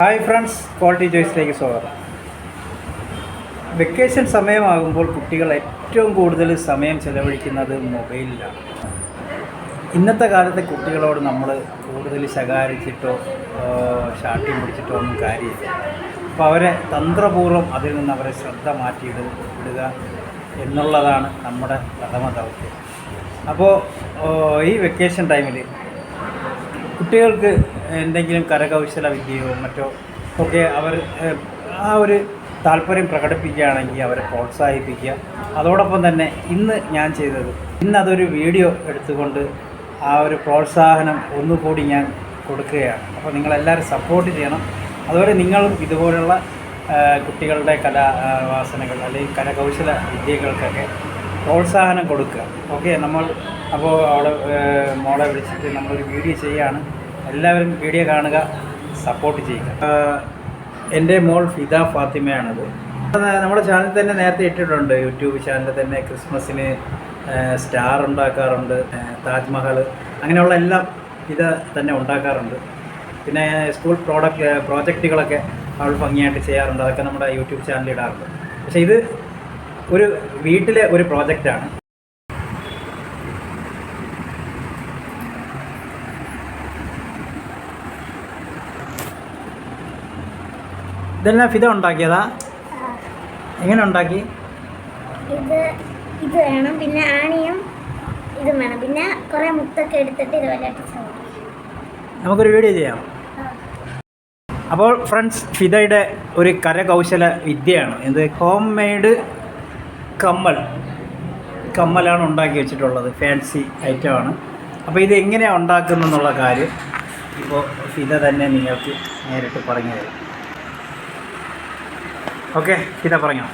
Hi friends quality ചോയ്സിലേക്ക് സ്വാഗതം. Vacation സമയമാകുമ്പോൾ കുട്ടികൾ ഏറ്റവും കൂടുതൽ സമയം ചെലവഴിക്കുന്നത് മൊബൈലിലാണ്. ഇന്നത്തെ കാലത്തെ കുട്ടികളോട് നമ്മൾ കൂടുതൽ ശകാരിച്ചിട്ടോ ഷാട്ടി പിടിച്ചിട്ടോ ഒന്നും കാര്യമില്ല. അപ്പോൾ അവരെ തന്ത്രപൂർവം അതിൽ നിന്ന് അവരെ ശ്രദ്ധ മാറ്റിയിട എന്നുള്ളതാണ് നമ്മുടെ പ്രഥമ ദൗത്യം. അപ്പോൾ ഈ വെക്കേഷൻ ടൈമിൽ കുട്ടികൾക്ക് എന്തെങ്കിലും കരകൗശല വിദ്യയോ മറ്റോ ഒക്കെ അവർ ആ ഒരു താല്പര്യം പ്രകടിപ്പിക്കുകയാണെങ്കിൽ അവരെ പ്രോത്സാഹിപ്പിക്കുക. അതോടൊപ്പം തന്നെ ഇന്ന് ഞാൻ ചെയ്തത് ഇന്നതൊരു വീഡിയോ എടുത്തുകൊണ്ട് ആ ഒരു പ്രോത്സാഹനം ഒന്നുകൂടി ഞാൻ കൊടുക്കുകയാണ്. അപ്പോൾ നിങ്ങളെല്ലാവരും സപ്പോർട്ട് ചെയ്യണം. അതുപോലെ നിങ്ങളും ഇതുപോലുള്ള കുട്ടികളുടെ കലാവാസനകൾ അല്ലെങ്കിൽ കരകൗശല വിദ്യകൾക്കൊക്കെ പ്രോത്സാഹനം കൊടുക്കുക. ഓക്കെ നമ്മൾ അപ്പോൾ അവിടെ മോളെ വിളിച്ചിട്ട് നമ്മളൊരു വീഡിയോ ചെയ്യുകയാണ്. എല്ലാവരും വീഡിയോ കാണുക സപ്പോർട്ട് ചെയ്യുക. എന്റെ മോൾ ഫിദ ഫാത്തിമയാണത്. നമ്മുടെ ചാനൽ തന്നെ നേരത്തെ ഇട്ടിട്ടുണ്ട്. യൂട്യൂബ് ചാനലിൽ തന്നെ ക്രിസ്മസിന് സ്റ്റാർ ഉണ്ടാക്കാറുണ്ട് താജ്മഹൽ അങ്ങനെയുള്ള എല്ലാം ഇത് തന്നെ ഉണ്ടാക്കാറുണ്ട്. പിന്നെ സ്കൂൾ പ്രോഡക്റ്റ് പ്രോജക്റ്റുകളൊക്കെ അവൾ ഭംഗിയായിട്ട് ചെയ്യാറുണ്ട്. അതൊക്കെ നമ്മുടെ യൂട്യൂബ് ചാനലിൽ ഇടാറുണ്ട്. പക്ഷേ ഇത് ഒരു വീട്ടിലെ ഒരു പ്രോജക്റ്റാണ് ഇതെല്ലാം ഫിത ഉണ്ടാക്കിയതാ? എങ്ങനെ ഉണ്ടാക്കി? ഇത് ഇത് വേണം. പിന്നെ ആണിയും ഇതും വേണം. പിന്നെ കുറേ മുത്തൊക്കെ എടുത്തിട്ട് ഇതുപോലെ. നമുക്കൊരു വീഡിയോ ചെയ്യാം. അപ്പോൾ ഫ്രണ്ട്സ് ഫിദയുടെ ഒരു കരകൗശല വിദ്യയാണ്. എന്ത് ഹോം മെയ്ഡ് കമ്മൽ. കമ്മലാണ് ഉണ്ടാക്കി വെച്ചിട്ടുള്ളത്. ഫാൻസി ഐറ്റമാണ് അപ്പോൾ ഇത് എങ്ങനെയാണ് ഉണ്ടാക്കുന്നതെന്നുള്ള കാര്യം ഇപ്പോൾ ഫിദ തന്നെ നിങ്ങൾക്ക് നേരിട്ട് പറഞ്ഞു തരും ഓക്കെ ഇത് പറഞ്ഞോ.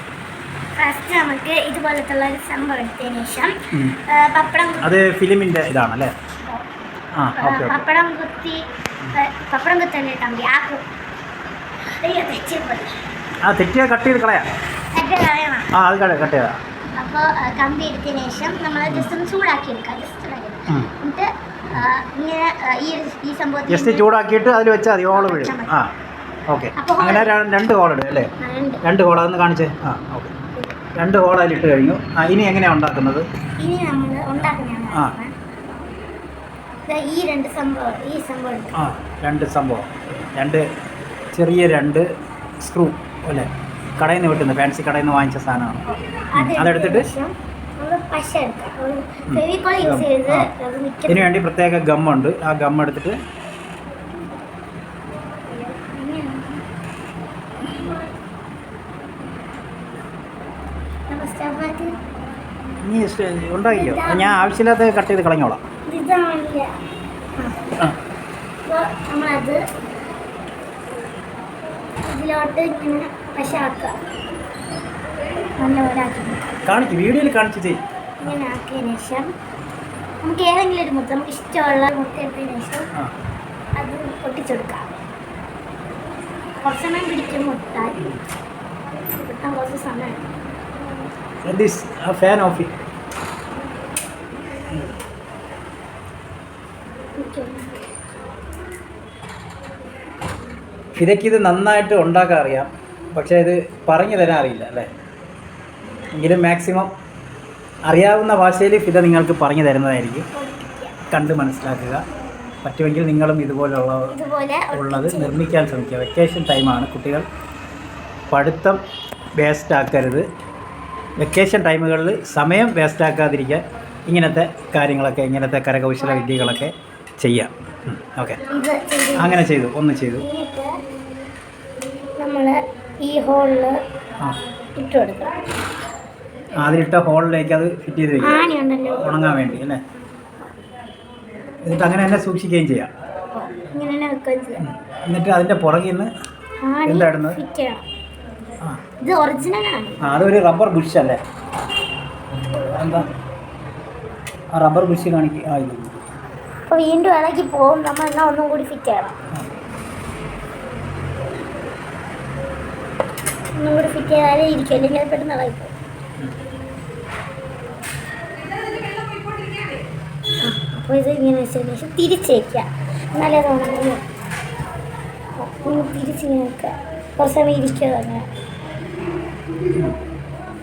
ഫസ്റ്റ് നമുക്ക് ഇതുപോലത്തുള്ള ഒരു സംഭവം എടുത്തതിന് ശേഷം ഉം. ആ, പപ്പടം കുത്തി- അത് ഫിലിമിന്റെ ഇതാണല്ലേ? ആ ആ, ഓക്കെ ഓക്കെ. പപ്പടം കുത്തി ആ, പപ്പടം കുത്തല്ലേ തമ്പി? ആ കു- അയ്യോ തെച്ചി പോയി. ആ തെറ്റിയാൽ കട്ട് ചെയ്ത് കളയാം. മറ്റേ കളയണം. ആ അത് കട്ട് കട്ട് ചെയ്താ. അപ്പോൾ കമ്പി എടുത്തതിന് ശേഷം നമ്മൾ ജസ്റ്റ് ഒന്ന് ചൂടാക്കി എടുക്കാം ജസ്റ്റ് എന്നിട്ട് ഇങ്ങനെ ഈ ഈ സംഭവത്തിൽ ജസ്റ്റ് ചൂടാക്കിയിട്ട് അതിൽ വെച്ചാൽ മതി ഓളം വീഴും. ആ. ഓക്കെ. അങ്ങനെ രണ്ട് ഇടും അല്ലേ? രണ്ട്. ഹോൾ അതൊന്ന് കാണിച്ചേ. ആ ഓക്കെ. രണ്ട് ഹോൾ ഇട്ട് കഴിഞ്ഞു. ആ ഇനി എങ്ങനെയാണ് ഉണ്ടാക്കുന്നത്? ഇനി നമ്മൾ ആ. ഈ രണ്ട് സംഭവം ഈ സംഭവം ആ രണ്ട് സംഭവം. രണ്ട് ചെറിയ രണ്ട് സ്ക്രൂ അല്ലേ? കടയിൽ നിന്ന് കിട്ടുന്ന ഫാൻസി കടയിൽ നിന്ന് വാങ്ങിച്ച സാധനമാണ്. അതെടുത്തിട്ട്? ഇതിന് വേണ്ടി പ്രത്യേക ഗമ്മുണ്ട് ആ ഗം എടുത്തിട്ട് നമ്മൾ സ്റ്റവാക്കി നീ സ്റ്റ് ഉണ്ടാക്കിയോ ഞാൻ ആവശ്യമില്ലാത്ത കട്ട് ചെയ്ത് കളഞ്ഞോളാം. നമ്മളത് ഇതിലോട്ട് ഇങ്ങനെ കാണിക്ക് വീഡിയോയിൽ കാണിച്ചത് ഇങ്ങനെ ആക്കിയതിന് ശേഷം നമുക്ക് ഏതെങ്കിലും ഒരു മുത്ത നമുക്ക് ഇഷ്ടമുള്ള മുട്ട എടുത്തതിന് ശേഷം അത് പൊട്ടിച്ചെടുക്കാം. കുറച്ച് സമയം പിടിക്കും മുട്ടാൻ കിട്ടാൻ കുറച്ച് സമയം ഫാൻ ഓഫ് ഇറ്റ് പിടിക്കും. ഇതൊക്കെ ഇത് നന്നായിട്ട് ഉണ്ടാക്കാൻ അറിയാം. പക്ഷേ ഇത് പറഞ്ഞു തരാൻ അറിയില്ല അല്ലേ? എങ്കിലും മാക്സിമം അറിയാവുന്ന ഭാഷയിൽ ഫിദ നിങ്ങൾക്ക് പറഞ്ഞു തരുന്നതായിരിക്കും. കണ്ട് മനസ്സിലാക്കുക. പറ്റുമെങ്കിൽ നിങ്ങളും ഇതുപോലുള്ള ഇതുപോലെ ഉള്ളത് നിർമ്മിക്കാൻ ശ്രമിക്കുക. വെക്കേഷൻ ടൈമാണ് കുട്ടികൾ. പഠിത്തം വേസ്റ്റ് ആക്കരുത്. വെക്കേഷൻ ടൈമുകളിൽ സമയം വേസ്റ്റ് ആക്കാതിരിക്കാൻ ഇങ്ങനത്തെ കാര്യങ്ങളൊക്കെ ഇങ്ങനത്തെ കരകൗശല വിദ്യകളൊക്കെ ചെയ്യാം. ഓക്കെ. അങ്ങനെ ചെയ്തു ഒന്ന് ചെയ്തു. നമ്മൾ ഈ ഹോളിൽ ഇട്ട് കൊടുക്കണം അതിലിട്ട ഹോളിലേക്ക് അത് ഫിറ്റ് ചെയ്ത് ഉണങ്ങാൻ വേണ്ടി അല്ലേ? എന്നിട്ട് അങ്ങനെ തന്നെ സൂക്ഷിക്കുകയും ചെയ്യാം. ഇങ്ങനെ തന്നെ വെക്കുകയും ചെയ്യാം. എന്നിട്ട് അതിന്റെ പുറകിൽ നിന്ന് ഇത് ഒറിജിനലാണ് ആ, അതൊരു റബ്ബർ ബുഷ് അല്ലേ? എന്താ? ആ റബ്ബർ ബുഷ് കാണിക്കുക വീണ്ടും ഇളകി പോകും. നമ്മൾ എന്നാൽ ഒന്നും കൂടി ഫിറ്റ് ചെയ്യണം. ഒന്നും കൂടി ഫിറ്റ് ചെയ്താലേ ഇരിക്കും അല്ലെങ്കിൽ അത് പെട്ടെന്ന് ഇളകി പോകും. അപ്പോൾ ഇത് ഇങ്ങനെ വെച്ചതിന് ശേഷം തിരിച്ചേക്കുക എന്നാലേ അത് ഉണങ്ങുള്ളൂ. ഇങ്ങനെ തിരിച്ച് നോക്കുക കുറച്ച് സമയം ഇരിക്കുക അങ്ങനെ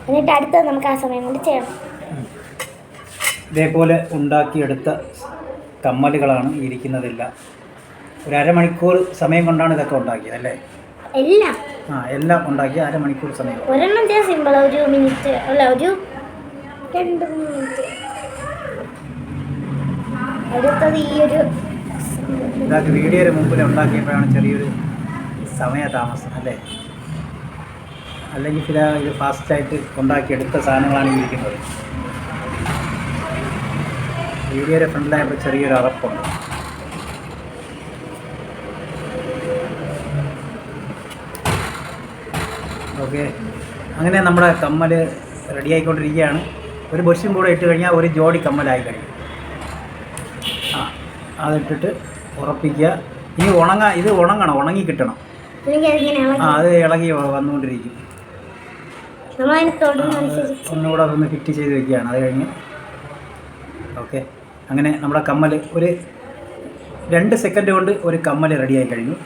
എന്നിട്ട് അടുത്തത് നമുക്ക് ആ സമയം കൊണ്ട് ചെയ്യണം. ഇതേപോലെ ഉണ്ടാക്കിയെടുത്ത കമ്മലുകളാണ് ഇരിക്കുന്നതെല്ലാം. ഒരു അരമണിക്കൂർ സമയം കൊണ്ടാണ് ഇതൊക്കെ ഉണ്ടാക്കിയത് അല്ലേ? എല്ലാം. ആ എല്ലാം ഉണ്ടാക്കി അരമണിക്കൂർ സമയം. ഒരെണ്ണം ചെയ്യാൻ സിമ്പിൾ ഒരു മിനിറ്റ് അല്ല ഒരു രണ്ട് മിനിറ്റ് അടുത്തത് ഈ ഒരു ഇതാക്കി വീഡിയോയുടെ മുമ്പിൽ ഉണ്ടാക്കിയപ്പോഴാണ് ചെറിയൊരു സമയ താമസം അല്ലേ? അല്ലെങ്കിൽ ചില ഇത് ഫാസ്റ്റായിട്ട് ഉണ്ടാക്കിയെടുത്ത സാധനങ്ങളാണ് ഇരിക്കുന്നത്. വീഡിയോയുടെ ഫ്രണ്ടിലായപ്പോൾ ചെറിയൊരു അറപ്പുണ്ട്. ഓക്കെ അങ്ങനെ നമ്മുടെ കമ്മൽ റെഡി ആയിക്കൊണ്ടിരിക്കുകയാണ്. ഒരു ബുഷും കൂടെ ഇട്ട് കഴിഞ്ഞാൽ ഒരു ജോഡി കമ്മലായി കഴിയും. ആ അതിട്ടിട്ട് ഉറപ്പിക്കുക. ഇനി ഉണങ്ങ ഇത് ഉണങ്ങണം ഉണങ്ങി കിട്ടണം. ആ അത് ഇളകി വന്നുകൊണ്ടിരിക്കും. ഒന്നുകൂടെ ഒന്ന് ഫിറ്റ് ചെയ്ത് വെക്കുകയാണ്. അത് കഴിഞ്ഞ് ഓക്കെ. അങ്ങനെ നമ്മുടെ കമ്മൽ ഒരു രണ്ട് സെക്കൻഡ് കൊണ്ട് ഒരു കമ്മൽ റെഡിയായി കഴിഞ്ഞു.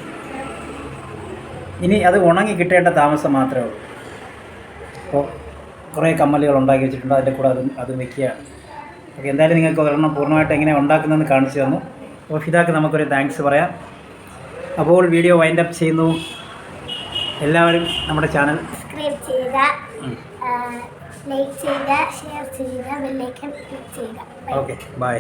ഇനി അത് ഉണങ്ങി കിട്ടേണ്ട താമസം മാത്രമേ ഉള്ളൂ. അപ്പോൾ കുറേ കമ്മലുകൾ ഉണ്ടാക്കി വെച്ചിട്ടുണ്ട് അതിന്റെ കൂടെ അതും അതും വെക്കുകയാണ് ഓക്കെ എന്തായാലും നിങ്ങൾക്ക് ഒരെണ്ണം പൂർണമായിട്ട് എങ്ങനെ ഉണ്ടാക്കുന്നതെന്ന് കാണിച്ചു തന്നു. അപ്പോൾ ഫിദാക്ക് നമുക്കൊരു താങ്ക്സ് പറയാം. അപ്പോൾ വീഡിയോ വൈൻഡ് അപ്പ് ചെയ്യുന്നു. എല്ലാവരും നമ്മുടെ ചാനൽ സബ്സ്ക്രൈബ് ചെയ്യുക ലൈക്ക് ചെയ്യുക ഷെയർ ചെയ്യുക ബെല്ലൈക്കൺ ക്ലിക്ക് ചെയ്യുക. Okay bye